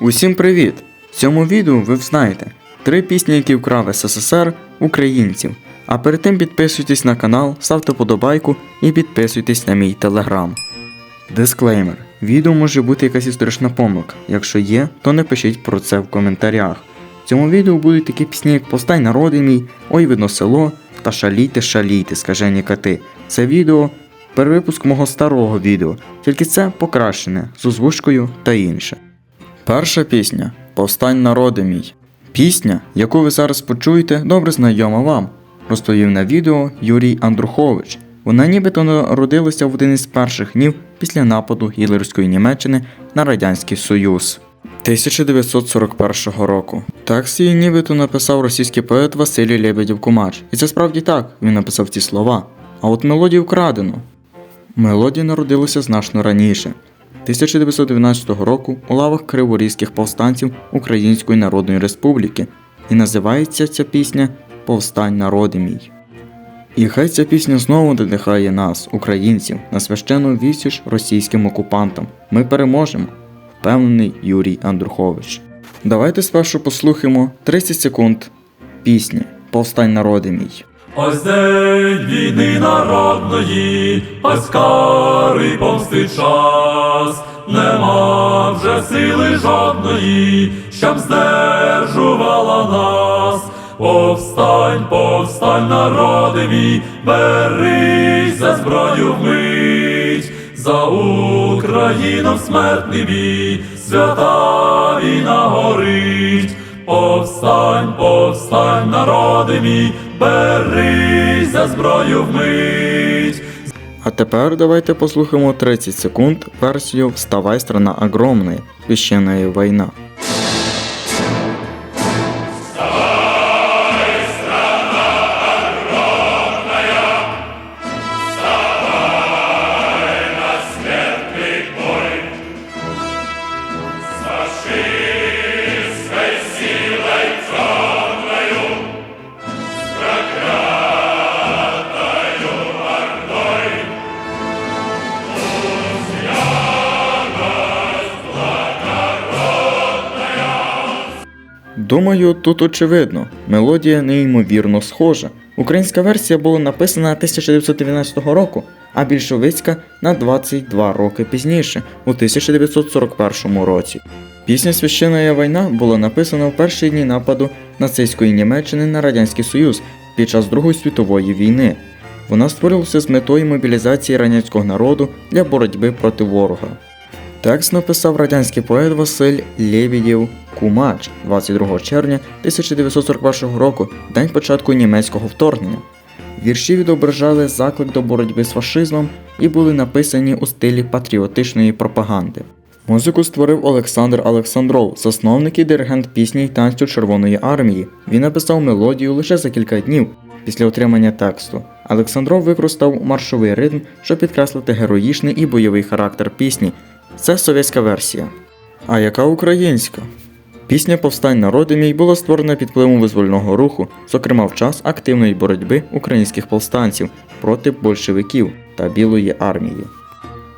Усім привіт! В цьому відео ви знаєте три пісні, які вкрав СССР українців. А перед тим підписуйтесь на канал, ставте подобайку і підписуйтесь на мій телеграм. Дисклеймер. Відео може бути якась історична помилка. Якщо є, то напишіть про це в коментарях. В цьому відео будуть такі пісні, як Повстань народи мій, Ой видно село та Шалійте, шалійте, скажені коти. Це відео перевипуск мого старого відео, тільки це покращене з озвучкою та інше. Перша пісня Повстань народи мій. Пісня, яку ви зараз почуєте, добре знайома вам, розповів на відео Юрій Андрухович. Вона нібито народилася в один із перших днів після нападу гітлерської Німеччини на Радянський Союз. 1941 року. Текст її нібито написав російський поет Василій Лебедєв Кумач. І це справді так, він написав ці слова. А от мелодію вкрадено. Мелодія народилася значно раніше. 1919 року у лавах криворізьких повстанців Української Народної Республіки і називається ця пісня Повстань народи мій. І хай ця пісня знову надихає нас, українців, на священну відсіч російським окупантам. Ми переможемо, впевнений Юрій Андрухович. Давайте спершу послухаємо 30 секунд пісні Повстань народи мій. Ось день війни народної, ось кари помсти час, нема вже сили жодної, щоб здержувала нас. Повстань, повстань, народи мій, берись за зброю вмить, за Україну в смертний бій, свята війна горить. Повстань, повстань, народи мій, берись за зброю вмить. А тепер давайте послухаємо 30 секунд версію «Вставай, страна огромная. Священная война». Думаю, тут очевидно, мелодія неймовірно схожа. Українська версія була написана 1919 року, а більшовицька на 22 роки пізніше, у 1941 році. Пісня Священна війна була написана в перші дні нападу нацистської Німеччини на Радянський Союз під час Другої світової війни. Вона створилася з метою мобілізації радянського народу для боротьби проти ворога. Текст написав радянський поет Василь Лебедєв Кумач 22 червня 1941 року, день початку німецького вторгнення. Вірші відображали заклик до боротьби з фашизмом і були написані у стилі патріотичної пропаганди. Музику створив Олександр Олександров, засновник і диригент пісні й танцю Червоної армії. Він написав мелодію лише за кілька днів після отримання тексту. Олександров використав маршовий ритм, щоб підкреслити героїчний і бойовий характер пісні. Це совєтська версія. А яка українська? Пісня Повстань народи мій була створена під впливом визвольного руху, зокрема в час активної боротьби українських повстанців проти большевиків та Білої армії.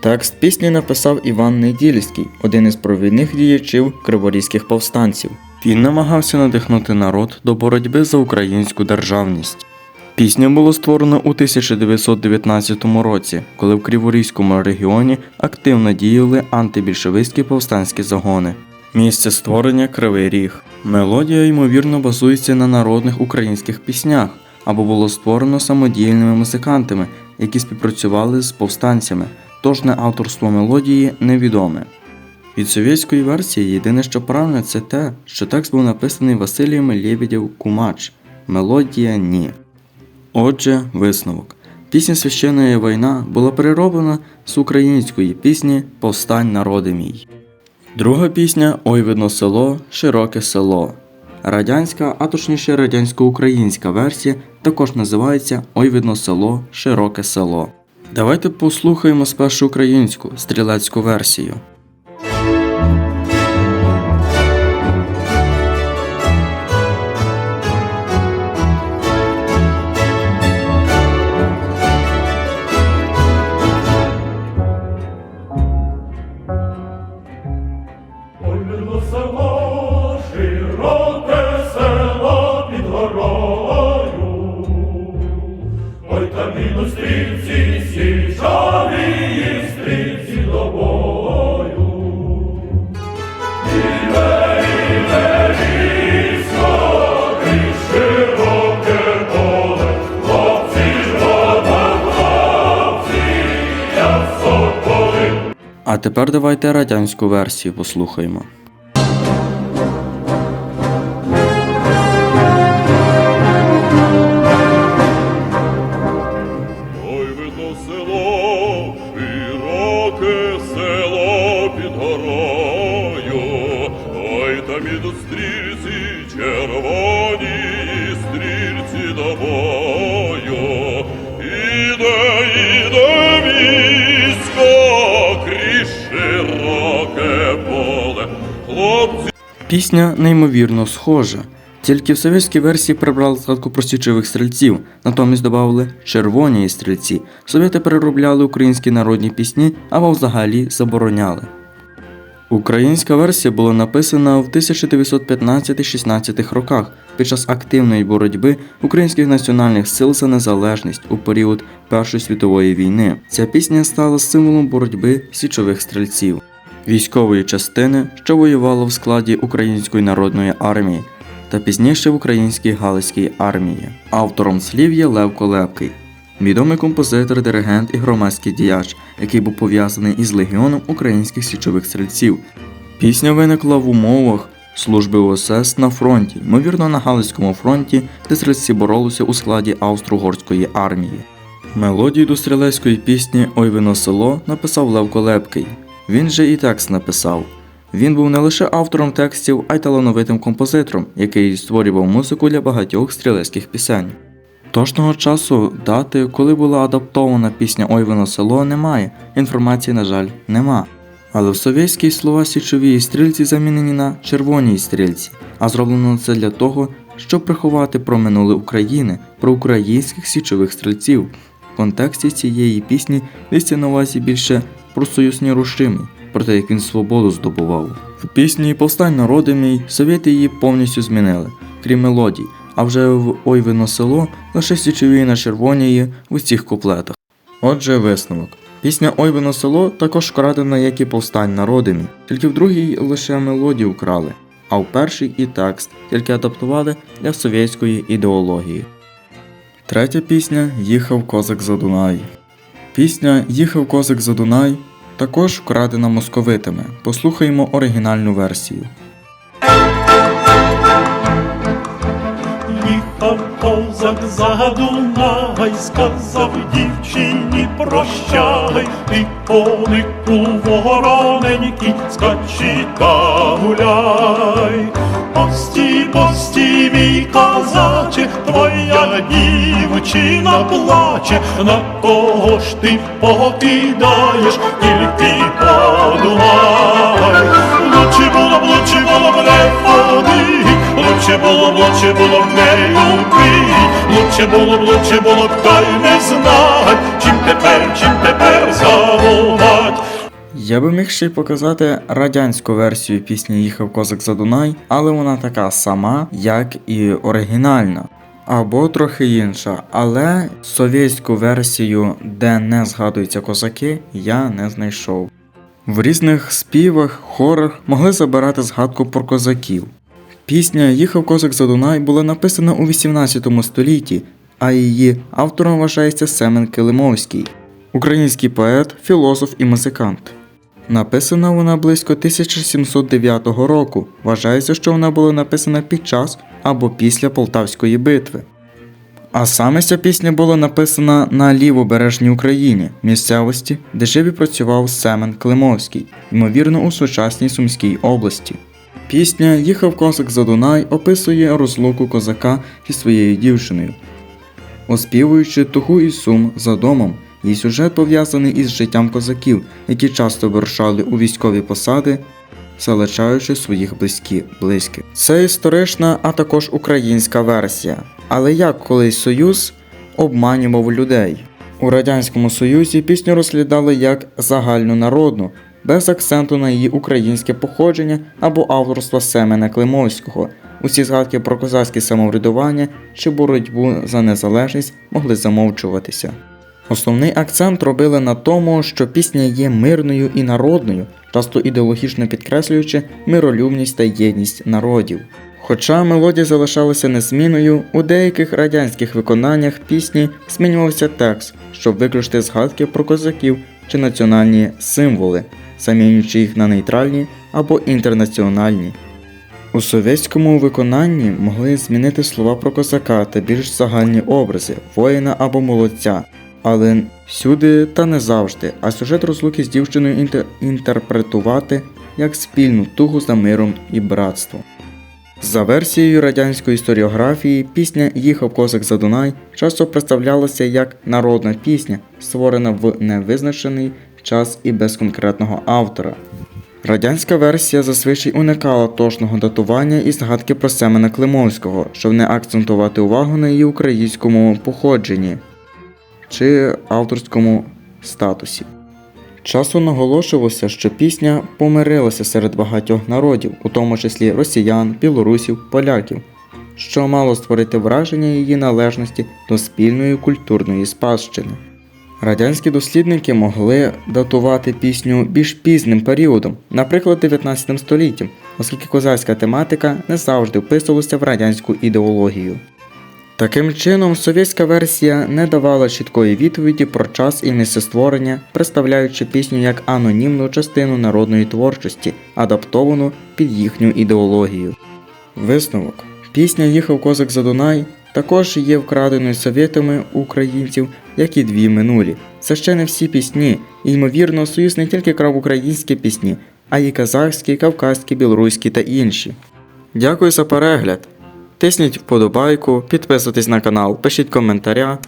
Текст пісні написав Іван Недільський, один із провідних діячів криворізьких повстанців. Він намагався надихнути народ до боротьби за українську державність. Пісня була створена у 1919 році, коли в Криворізькому регіоні активно діяли антибільшовицькі повстанські загони. Місце створення Кривий Ріг. Мелодія, ймовірно, базується на народних українських піснях або було створено самодіяльними музикантами, які співпрацювали з повстанцями, тож не авторство мелодії невідоме. Від совєтської версії єдине, що правильно, це те, що текст був написаний Василієм Лєбідєв Кумач. Мелодія ні. Отже, висновок. Пісня Священна війна була перероблена з української пісні Повстань народи мій. Друга пісня Ой видно село, широке село. Радянська, а точніше радянсько-українська версія також називається Ой видно село, широке село. Давайте послухаємо спершу українську стрілецьку версію. Йдуть стрільці, січові стрільці до бою. Іде, іде військо, широке поле, хлопці ж вода. А тепер давайте радянську версію послухаємо. Пісня неймовірно схожа, тільки в совєтській версії прибрали згадку про січових стрільців, натомість додали червоні стрільці. Совєти переробляли українські народні пісні або взагалі забороняли. Українська версія була написана в 1915-16 роках під час активної боротьби українських національних сил за незалежність у період Першої світової війни. Ця пісня стала символом боротьби січових стрільців, військової частини, що воювала в складі Української народної армії та пізніше в Українській Галицькій армії. Автором слів є Лев Колебкий, відомий композитор, диригент і громадський діяч, який був пов'язаний із легіоном українських січових стрільців. Пісня виникла в умовах служби ОСС на фронті, ймовірно на Галицькому фронті, де стрільці боролися у складі Австро-Угорської армії. Мелодію до стрілецької пісні Ой вино село написав Лев Колебкий. Він же і текст написав. Він був не лише автором текстів, а й талановитим композитором, який створював музику для багатьох стрілецьких пісень. Точного часу дати, коли була адаптована пісня Ой вино село, немає. Інформації, на жаль, нема. Але в совєтській слова січовій стрільці замінені на червоній стрільці, а зроблено це для того, щоб приховати про минуле України, про українських січових стрільців. В контексті цієї пісні йдеться на увазі більше про союзні рушими, про те, як він свободу здобував. В пісні Повстань народи мій совєти її повністю змінили, крім мелодій, а вже в Ой вино село лише січові на червонії в усіх куплетах. Отже, висновок. Пісня Ой вино село також вкрадена, як і повстань народимі, тільки в другій лише мелодію вкрали, а в першій і текст, тільки адаптували для совєтської ідеології. Третя пісня Їхав козак за Дунай. Пісня Їхав козак за Дунай також вкрадена московитами. Послухаємо оригінальну версію. Їхав козак за Дунай, сказав дівчині прощай, ти конику вороненький, скачи та гуляй. Пості, пості, мій козаче, твоя дівчина плаче, на кого ж ти покидаєш, тільки подумай. Лучше було б, лучше було б не ходи, лучше було б, лучше було б не люби, лучше було б, лучше було б, та й не знать, чим тепер, чим тепер. Я би міг ще й показати радянську версію пісні Їхав козак за Дунай, але вона така сама, як і оригінальна. Або трохи інша, але совєтську версію, де не згадуються козаки, я не знайшов. В різних співах, хорах могли забирати згадку про козаків. Пісня Їхав козак за Дунай була написана у 18 столітті, а її автором вважається Семен Килимовський, український поет, філософ і музикант. Написана вона близько 1709 року. Вважається, що вона була написана під час або після Полтавської битви. А саме ця пісня була написана на лівобережній Україні, місцевості, де жив і працював Семен Климовський, ймовірно, у сучасній Сумській області. Пісня Їхав козак за Дунай описує розлуку козака зі своєю дівчиною, оспівуючи туху і сум за домом. Її сюжет пов'язаний із життям козаків, які часто вирушали у військові посади, залишаючи своїх близькі, близьких. Це історична, а також українська версія. Але як колись Союз обманював людей? У Радянському Союзі пісню розглядали як загальнонародну, без акценту на її українське походження або авторства Семена Климовського. Усі згадки про козацьке самоврядування чи боротьбу за незалежність могли замовчуватися. Основний акцент робили на тому, що пісня є мирною і народною, часто ідеологічно підкреслюючи миролюбність та єдність народів. Хоча мелодія залишалася незмінною, у деяких радянських виконаннях пісні змінювався текст, щоб виключити згадки про козаків чи національні символи, замінюючи їх на нейтральні або інтернаціональні. У совєтському виконанні могли змінити слова про козака та більш загальні образи воїна або молодця, але всюди та не завжди, а сюжет розлуки з дівчиною інтер- інтерпретувати як спільну тугу за миром і братством. За версією радянської історіографії, пісня Їхав козак за Дунай часто представлялася як народна пісня, створена в невизначений час і без конкретного автора. Радянська версія зазвичай уникала точного датування і згадки про Семена Климовського, щоб не акцентувати увагу на її українському походженні чи авторському статусі. Часу наголошувалося, що пісня помирилася серед багатьох народів, у тому числі росіян, білорусів, поляків, що мало створити враження її належності до спільної культурної спадщини. Радянські дослідники могли датувати пісню більш пізним періодом, наприклад, 19 століттям, оскільки козацька тематика не завжди вписувалася в радянську ідеологію. Таким чином, совєтська версія не давала чіткої відповіді про час і місце створення, представляючи пісню як анонімну частину народної творчості, адаптовану під їхню ідеологію. Висновок. Пісня Їхав козак за Дунай також є вкраденою совєтами українців, як і дві минулі. Це ще не всі пісні, і ймовірно, Союз не тільки крав українські пісні, а й казахські, кавказькі, білоруські та інші. Дякую за перегляд. Тисніть вподобайку, підписуйтесь на канал, пишіть коментаря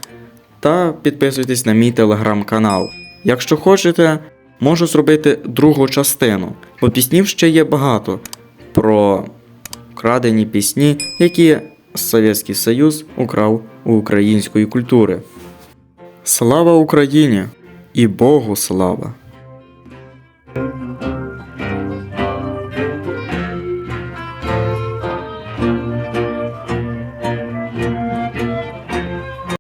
та підписуйтесь на мій телеграм-канал. Якщо хочете, можу зробити другу частину, бо піснів ще є багато про вкрадені пісні, які Совєтський Союз украв у української культури. Слава Україні і Богу слава!